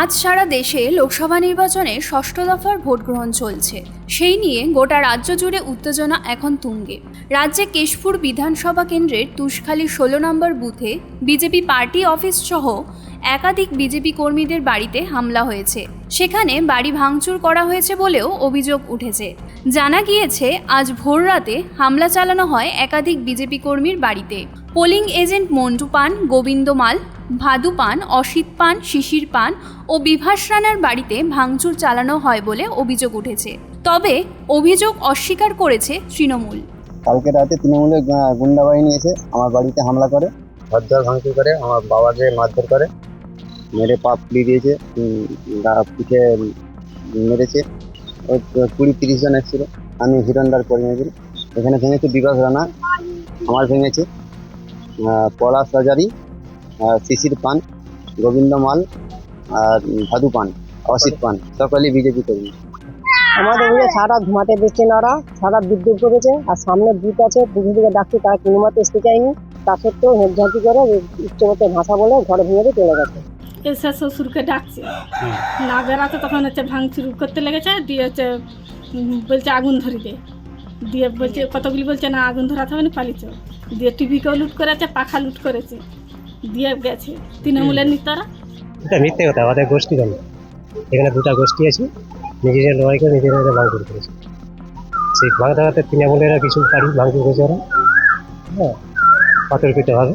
আজ সারা দেশে লোকসভা নির্বাচনে ষষ্ঠ দফার ভোট গ্রহণ চলছে। সেই নিয়ে গোটা রাজ্য জুড়ে উত্তেজনা এখন তুঙ্গে। রাজ্যে কেশপুর বিধানসভা কেন্দ্রের তুষখালী ষোলো নম্বর বুথে বিজেপি পার্টি অফিস সহ একাধিক বিজেপি কর্মীদের বাড়িতে হামলা হয়েছে। সেখানে বাড়ি ভাঙচুর করা হয়েছে বলেও অভিযোগ উঠেছে। জানা গিয়েছে আজ ভোররাতে হামলা চালানো হয় একাধিক বিজেপি কর্মীর বাড়িতে। পোলিং এজেন্ট মন্টু পান গোবিন্দ মাল ভাদু পান অসিত পান শিশির পান ও বিভাস রানার বাড়িতে ভাঙচুর চালানো হয় বলে অভিযোগ উঠেছে। তবে অভিযোগ অস্বীকার করেছে তৃণমূল। কালকে রাতে তৃণমূলের গুন্ডা বাহিনী এসে আমার বাড়িতে হামলা করে। ভাঙচুর করে আমার বাবাকে মারধর করে। মেরে পা ফুলিয়ে দিয়েছে পিঠে মেরেছে। ওই কুড়ি তিরিশ জন এসেছিল, আমি হিরণদার কর্মীদের এখানে ভেঙেছে বিকাশ রানা, আমার ভেঙেছে পলাশ হাজারি শিশির পান, গোবিন্দ মাল, আর ভাদু পান, অসিত পান, সকলেই বিজেপি কর্মী। আমাদের এদিকে সারা ঘুমাতে দিচ্ছে না ওরা, সারা বিদ্যুৎ করেছে, আর সামনে বুথ আছে বুথে দিকে ডাকছে, তারা কিনুমাতে আসতে চায়নি। তা সত্ত্বেও হেঁটঝাঁকি করে উচ্চমতে ভাষা বলে ঘরে ভেঙে চলে গেছে। এসে শ্বশুরকে ডাকছে। না বেড়াতে তখন হচ্ছে ভাঙচুর করতে লেগেছে দিয়ে হচ্ছে বলছে আগুন ধরি দে দিয়ে বলছে কতগুলি বলছে না আগুন ধরাতে হবে না পালিয়েছে। দিয়ে টিভিকেও লুট করেছে পাখা লুট করেছে। দিয়ে গেছে তৃণমূলের নেতারা। এটা মিথ্যে কথা আমাদের গোষ্ঠী কেন এখানে দুটা গোষ্ঠী আছে নিজেদের লড়াই করে নিজেরা এটা ভাঙচুর করেছে। সেই ভাঙতে তৃণমূলেরা কিছু পারি ভাঙচুর করেছে ওরা। হ্যাঁ অতর্কিতভাবে।